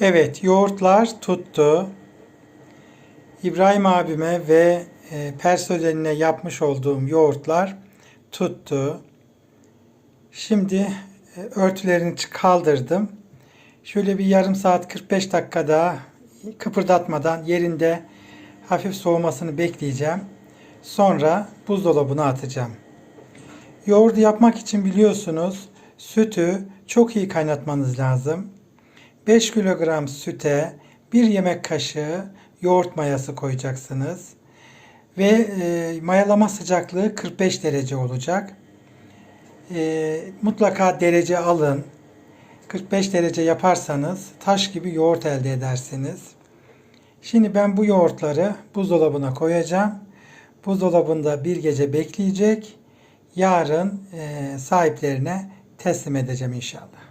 Evet, yoğurtlar tuttu. İbrahim abime ve e, personeline yapmış olduğum yoğurtlar tuttu. Şimdi e, örtülerini kaldırdım. Şöyle bir yarım saat 45 dakika daha kıpırdatmadan yerinde hafif soğumasını bekleyeceğim. Sonra buzdolabına atacağım. Yoğurdu yapmak için biliyorsunuz sütü çok iyi kaynatmanız lazım. 5 kilogram süte 1 yemek kaşığı yoğurt mayası koyacaksınız. Ve e, mayalama sıcaklığı 45 derece olacak. E, mutlaka derece alın. 45 derece yaparsanız taş gibi yoğurt elde edersiniz. Şimdi ben bu yoğurtları buzdolabına koyacağım. Buzdolabında bir gece bekleyecek. Yarın e, sahiplerine teslim edeceğim inşallah.